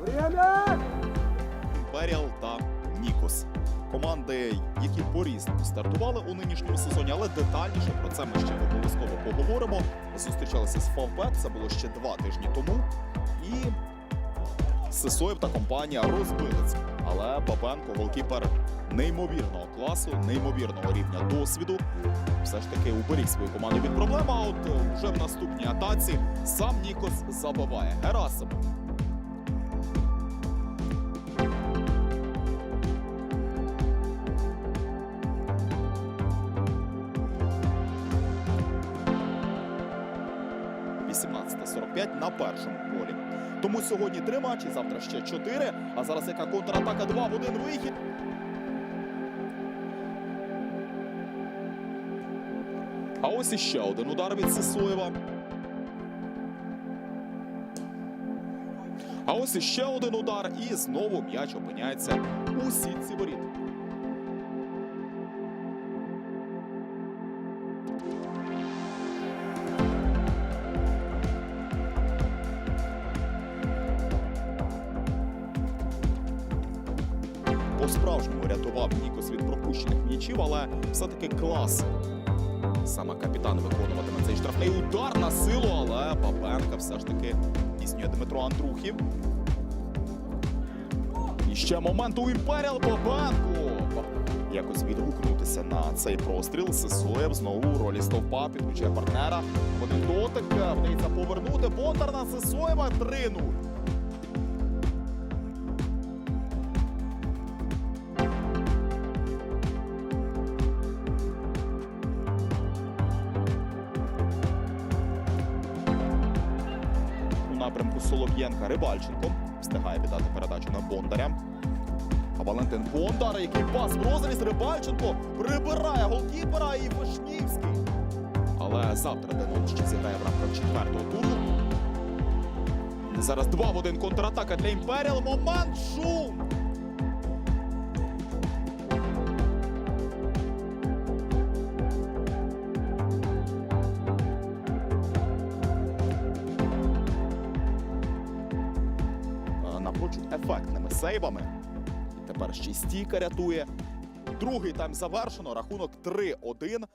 Время! Imperial та Нікос. Команди, які порізно стартували у нинішньому сезоні, але детальніше про це ми ще обов'язково поговоримо. Зустрічалися з Фавбет, це було ще два тижні тому. І Сисоєв та компанія розбилися. Але Бабенко, голкіпер неймовірного класу, неймовірного рівня досвіду. Все ж таки уберіг свою команду від проблем. А от е, вже в наступній атаці сам Нікос забиває Герасимов. – 18.45 на першому полі. Тому сьогодні три матчі, завтра ще чотири. А зараз яка контратака 2 в один вихід. А ось іще один удар від Сисоєва. А ось іще один удар, і знову м'яч опиняється у сітці воріт. По-справжньому рятував Нікос від пропущених м'ячів, але все-таки клас. Саме капітан виконуватиме цей штрафний удар на силу, але Бабенка все ж таки здійснює Дмитро Андрухів. І ще момент у Імперіал Бабенку. Якось відгукнутися на цей простріл. Сисоєв знову у ролі стовпа підключає партнера. Один дотик вдається повернути. Бондар на Сисоєва 3-0. Напрямку Солов'єнка Рибальченко встигає віддати передачу на Бондаря. А Валентин Бондар, який пас в розріз Рибальченко прибирає голкіпера і Вишнівський. Але завтра Денон ще зіграє в рамках четвертого туру. Зараз 2 в 1 контратака для Імперіал. Момент шум! Напрочуд ефектними сейвами. Тепер ще стійка рятує. Другий тайм завершено. Рахунок 3-1